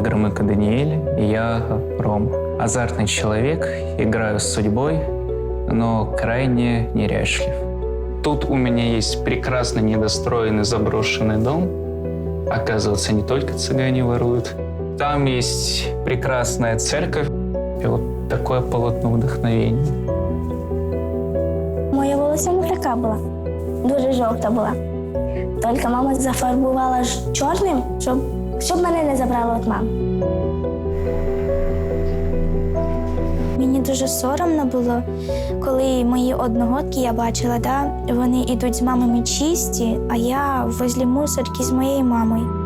я Громыко Даниэль, и я Ром. Азартный человек, играю с судьбой, но крайне неряшлив. Тут у меня есть прекрасно недостроенный заброшенный дом. Оказывается, не только цыгане воруют. Там есть прекрасная церковь и вот такое полотно вдохновения. Моя волосся не така була, дуже жовта була. Тільки мама зафарбувала чорним, щоб, щоб мене не забрало від мами. Мені дуже соромно було, коли мої одногодки я бачила, да, вони йдуть з мамами чисті, а я возле мусорки з моєю мамою.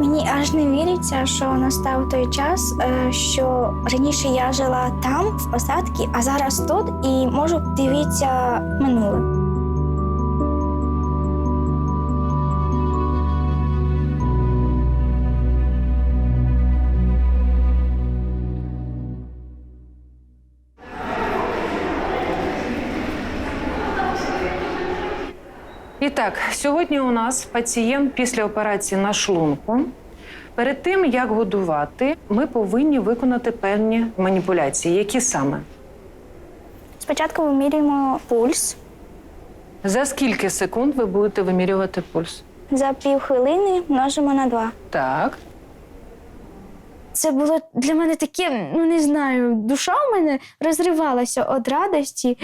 Мені аж не віриться, що настав той час, е, що раніше я жила там, в посадці, а зараз тут і можу дивитися минуле. Так, сьогодні у нас пацієнт після операції на шлунку. Перед тим як годувати, ми повинні виконати певні маніпуляції. Які саме? Спочатку вимірюємо пульс. За скільки секунд ви будете вимірювати пульс? За півхвилини множимо на два. Так Це було для мене таке, ну не знаю, душа в мене розривалася від радості.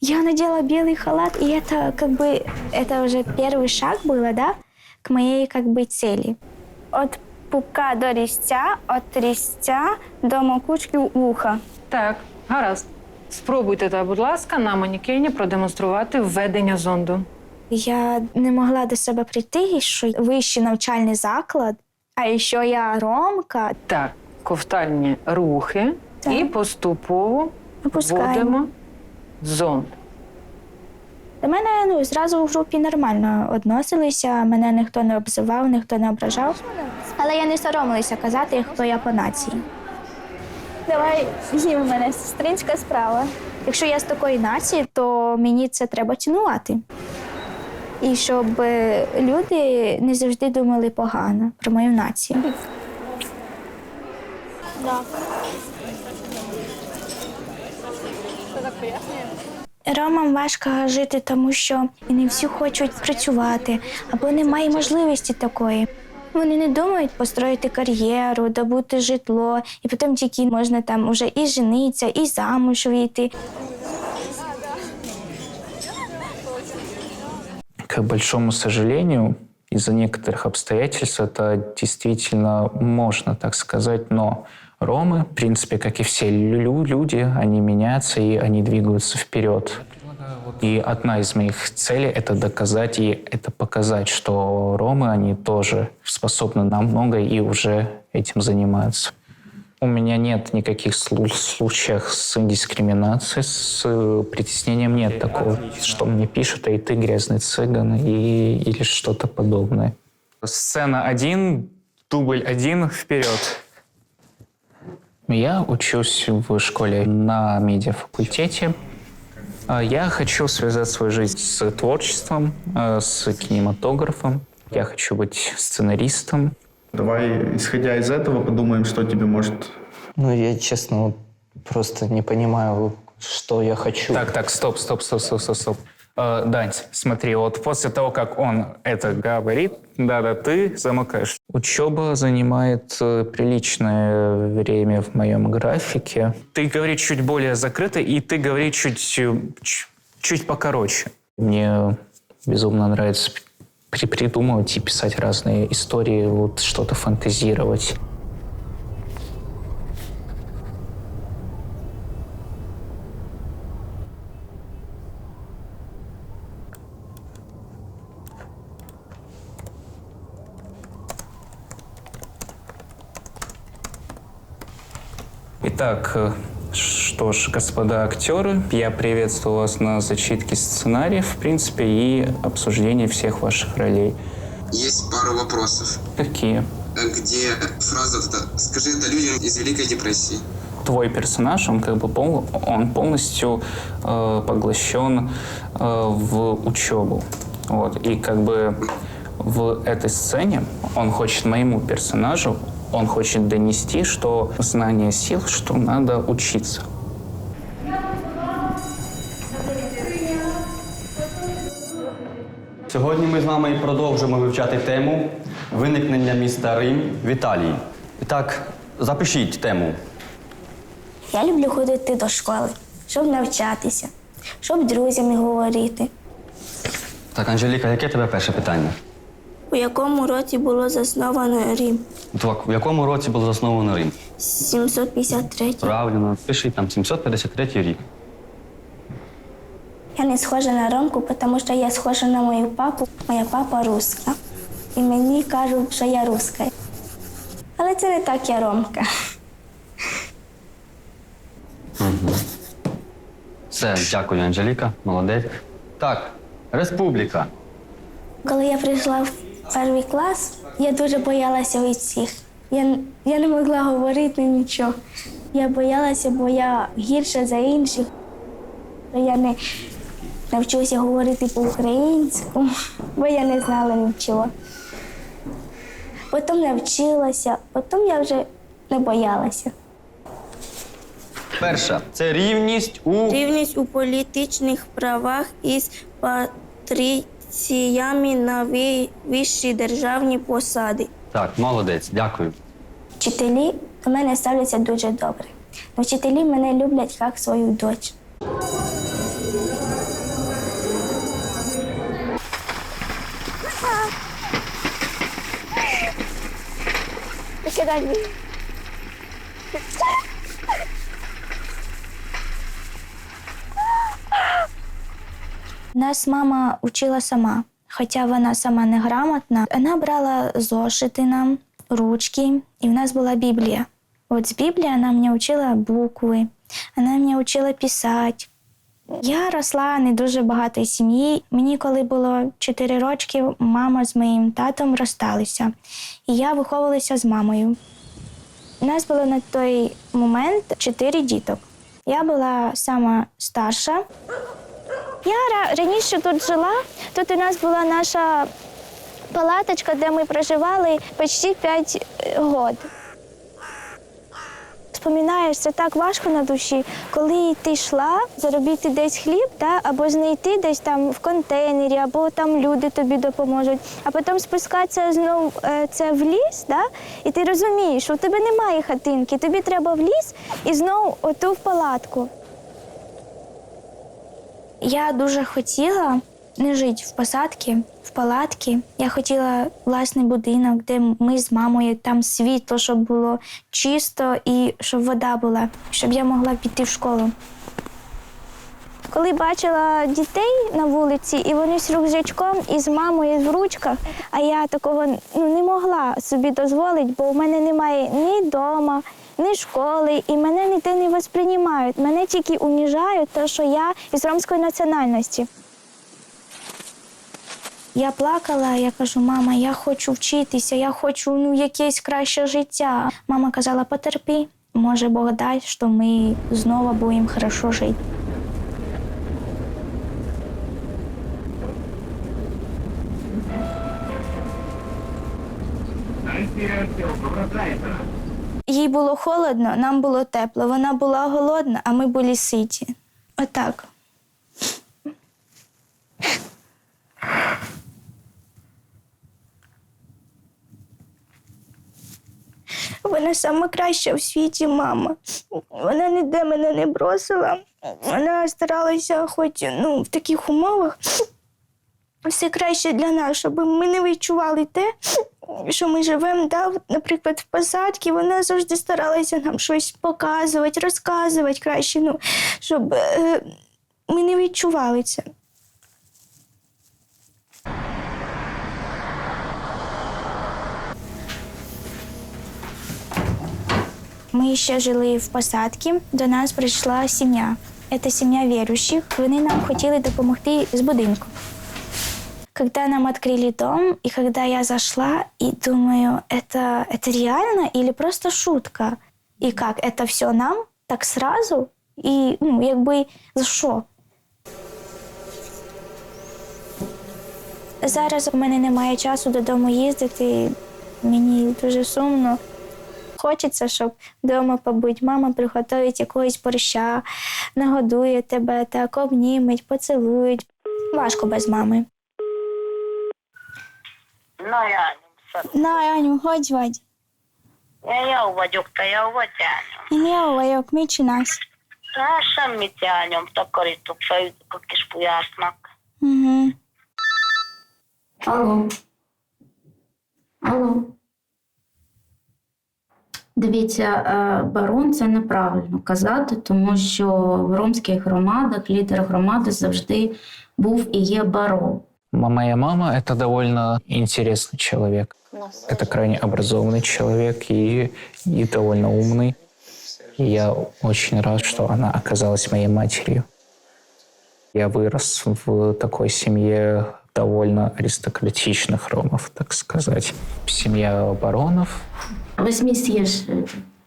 Я надела білий халат, і це как бы, это вже перший шаг було, да, к моєї как бы, цілі. От пупка до різця, від різця до макушки вуха. Так, гаразд. Спробуйте, та, будь ласка, на манікені продемонструвати введення зонду. Я не могла до себе прийти, що вищий навчальний заклад, а ще я ромка. Так, ковтальні рухи Так. і поступово Опускаємо. вводимо зонд. До мене ну, зразу в групі нормально відносилися, мене ніхто не обзивав, ніхто не ображав. Але я не соромилася казати, хто я по нації. Давай, є мене сестринська справа. Якщо я з такої нації, то мені це треба цінувати. І щоб е, люди не завжди думали погано про мою націю. Ромам важко жити, тому що не всі хочуть працювати або немає можливості такої. Вони не думають построїти кар'єру, добути житло, і потім тільки можна там уже і женитися, і замуж вийти. К большому сожалению, из-за некоторых обстоятельств это действительно можно так сказать, но ромы, в принципе, как и все лю- люди, они меняются и они двигаются вперед. И одна из моих целей — это доказать и это показать, что ромы, они тоже способны на многое и уже этим занимаются. У меня нет никаких слу- случаев с дискриминацией, с э, притеснением. Нет такого, что мне пишут, эй, ты грязный цыган и, или что-то подобное. Сцена один, дубль один, вперед. Я учусь в школе на медиафакультете. А Я хочу связать свою жизнь с творчеством, э, с кинематографом. Я хочу быть сценаристом. Давай, исходя из этого, подумаем, что тебе может... Ну, я, честно, вот просто не понимаю, что я хочу. Так, так, стоп, стоп, стоп, стоп, стоп, стоп. Э, Дань, смотри, вот после того, как он это говорит, да-да, ты замыкаешь. Учеба занимает э, приличное время в моем графике. Ты говоришь чуть более закрыто, и ты говоришь чуть, э, ч- чуть покороче. Мне безумно нравится при- придумывать и писать разные истории, вот что-то фантазировать. Итак, э, что ж, господа актеры, я приветствую вас на зачитке сценариев, в принципе, и обсуждении всех ваших ролей. Есть пару вопросов. Какие? Э, Где фраза «Скажи это людям из Великой депрессии». Твой персонаж, он как бы пол, он полностью э, поглощен э, в учебу. Вот. И как бы в этой сцене он хочет моему персонажу Он хочет донести, что знание сил, что надо учиться. Сьогодні ми з вами продовжимо вивчати тему виникнення міста Рим в Італії. І так, запишіть тему. Я люблю ходити до школи, щоб навчатися, щоб друзями говорити. Так, Анжеліка, яке тебе перше питання? У якому році було засновано Рим? Так, в якому році було засновано Рим? 753. Правильно, пишіть там 753 рік. Я не схожа на Ромку, тому що я схожа на мою папу. Моя папа руска. І мені кажуть, що я руска. Але це не так я Ромка. Все, дякую, Анжеліка, молодець. Так, республіка. Коли я прийшла в перший клас, я дуже боялася від всіх. Я, я не могла говорити нічого. Я боялася, бо я гірша за інших. Я не навчуся говорити по-українському, бо я не знала нічого. Потім навчилася, потім я вже не боялася. Перша це рівність у Рівність у політичних правах із патріціями на ви- вищі державні посади. так, молодець, дякую. Вчителі до мене ставляться дуже добре. Вчителі мене люблять як свою дочь. Нас мама учила сама, хоча вона сама не грамотна. Вона брала зошити нам, ручки, і в нас була Біблія. От з Біблії вона мене учила букви, вона мене учила писати. Я росла не дуже багатій сім'ї. Мені, коли було 4 роки, мама з моїм татом розсталися. І я виховувалася з мамою. У нас було на той момент 4 діток. Я була сама старша. Я раніше тут жила. Тут у нас була наша палаточка, де ми проживали почти 5 років. Споминаєш, це так важко на душі, коли ти йшла заробити десь хліб, та, або знайти десь там в контейнері, або там люди тобі допоможуть, а потім спускатися знову е, це в ліс, да? і ти розумієш, що у тебе немає хатинки, тобі треба в ліс і знову оту в палатку. Я дуже хотіла не жити в посадці, в палатці. Я хотіла власний будинок, де ми з мамою, там світло, щоб було чисто і щоб вода була, щоб я могла піти в школу. Коли бачила дітей на вулиці, і вони з рюкзачком і з мамою в ручках, а я такого ну, не могла собі дозволити, бо в мене немає ні дома, ні школи, і мене ніде не восприймають. Мене тільки уніжають, те, що я із ромської національності. Я плакала, я кажу, мама, я хочу вчитися, я хочу ну, якесь краще життя. Мама казала, потерпи, може Бог дасть, що ми знову будемо хорошо жити. Їй було холодно, нам було тепло. Вона була голодна, а ми були ситі. Отак. Вона саме краща в світі мама. Вона ніде мене не бросила. Вона старалася, хоч ну, в таких умовах, все краще для нас, щоб ми не відчували те, що ми живемо, да, наприклад, в посадці. Вона завжди старалася нам щось показувати, розказувати краще, ну, щоб е, ми не відчували це. Ми ще жили в посадці, до нас прийшла сім'я. Це сім'я віруючих. Вони нам хотіли допомогти з будинком Когда нам открыли дом, и когда я зашла, и думаю, это, это реально или просто шутка? И как, это все нам так сразу? І ну, якби за що? Зараз у мене немає часу додому їздити. Мені дуже сумно. Хочеться, щоб вдома побудь. Мама приготує якогось борща, нагодує тебе, так обніметь, поцілують. Важко без мами. Na járnyom, На, Аню, ходь звать. Én jó vagyok, te jó vagy, járnyom? Én jó vagyok, mit csinálsz? Hát semmit, járnyom, takarítok, felütök a kis pulyásnak. Угу. Алло. Алло. Дивіться, е, барон це неправильно казати, тому що в ромських громадах лідер громади завжди був і є барон. Моя мама — это довольно интересный человек. Это крайне образованный человек и, и довольно умный. И я очень рад, что она оказалась моей матерью. Я вырос в такой семье довольно аристократичных ромов, так сказать. Семья баронов. Є ж е,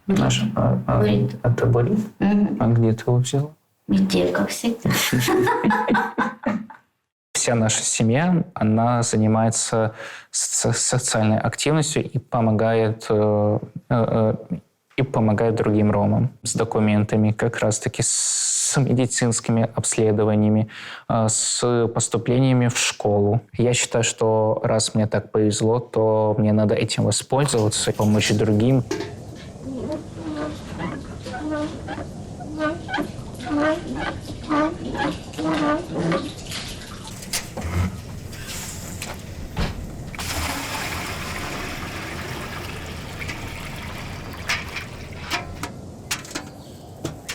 Наша. А, а, это Борис? Мгм. А где ты его взял? Везде, как всегда. Вся наша семья, она занимается со- социальной активностью и помогает, э, э, и помогает другим ромам с документами, как раз-таки с медицинскими обследованиями, э, с поступлениями в школу. Я считаю, что раз мне так повезло, то мне надо этим воспользоваться, помочь другим.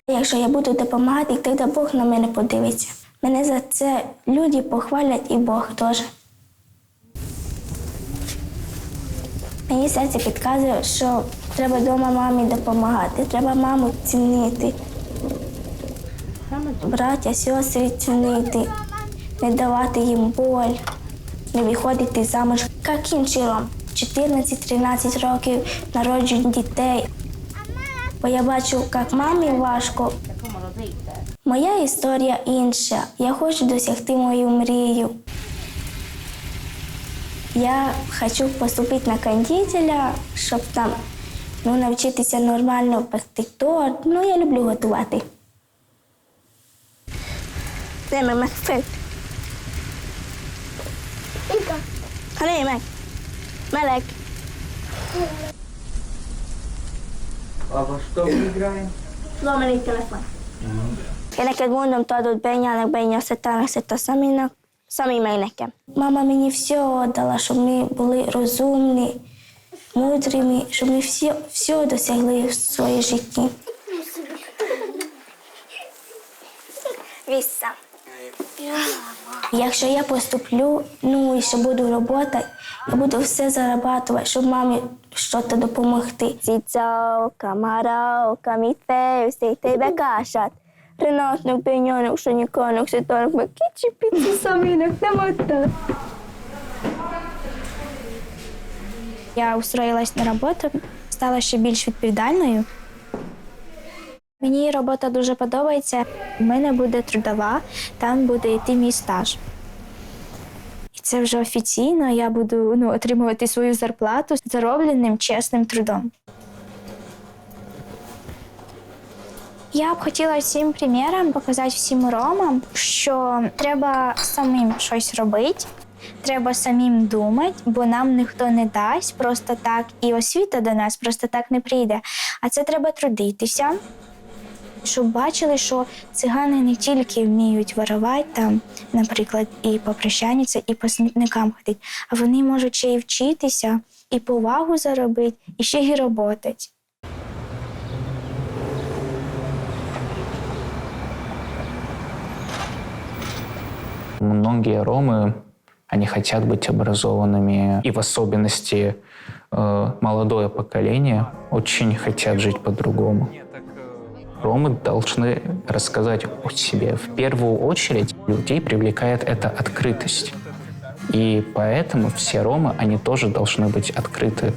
Якщо я буду допомагати, тоді Бог на мене подивиться. Мене за це люди похвалять і Бог теж. Мені серце підказує, що треба вдома мамі допомагати, треба маму цінити. Браття, сестри цінити, не давати їм боль, не виходити замуж. Яким чином? 14-13 років народжують дітей. Бо я бачу, як мамі важко. Моя історія інша. Я хочу досягти мою мрію. Я хочу поступити на кондителя, щоб там ну, навчитися нормально пекти торт. Ну, я люблю готувати. Це ми Мехфель. Галей, Мек. Мелек. Lomeli telefon. Én neked mondom, te adod Benyának, Benya Szetának, Szeta Szaminak, Szami meg nekem. Мама мені все дала, щоб ми були розумні, мудрими, щоб ми все, все досягли в своїй житті. Віса. Якщо я поступлю, ну і ще буду роботи, я буду все зарабатувати, щоб мамі щось допомогти. Ціцо, камара, камітфе, всі тебе кашат. Ренатник, пеньонок, шаніканок, ситанок, макічі, піці, самінок, немота. Я устроїлась на роботу, стала ще більш відповідальною. Мені робота дуже подобається. У мене буде трудова, там буде йти мій стаж. І це вже офіційно. Я буду ну, отримувати свою зарплату заробленим чесним трудом. Я б хотіла всім приміром показати всім ромам, що треба самим щось робити, треба самим думати, бо нам ніхто не дасть просто так, і освіта до нас просто так не прийде. А це треба трудитися, щоб бачили, що цигани не тільки вміють варувати там, наприклад, і по прощаніці, і по смітникам ходити, а вони можуть ще й вчитися, і повагу заробити, і ще й роботи. Многие ромы, они хотят быть образованными, и в особенности э, молодое поколение очень хотят жить по-другому. Ромы должны рассказать о себе. В первую очередь людей привлекает эта открытость. И поэтому все ромы, они тоже должны быть открыты.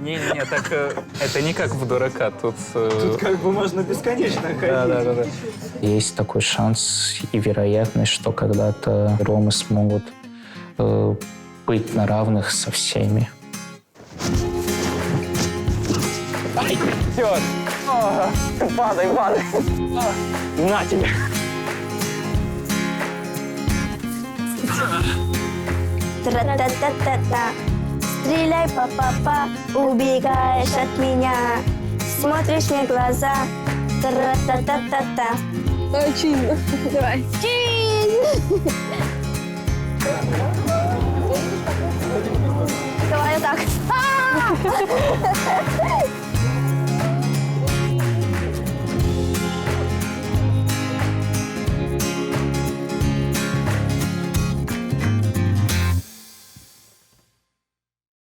Не-не-не, так э, это не как в дурака. Тут, Тут Как бы можно бесконечно да, да, да, да. Есть такой шанс и вероятность, что когда-то ромы смогут э, быть на равных со всеми. Все. Падай, падай. На тебе. Тра-та-та-та-та. Стреляй, па-па-па, убегаешь от меня. Смотришь мне в глаза. Тра-та-та-та-та. Давай. Давай так.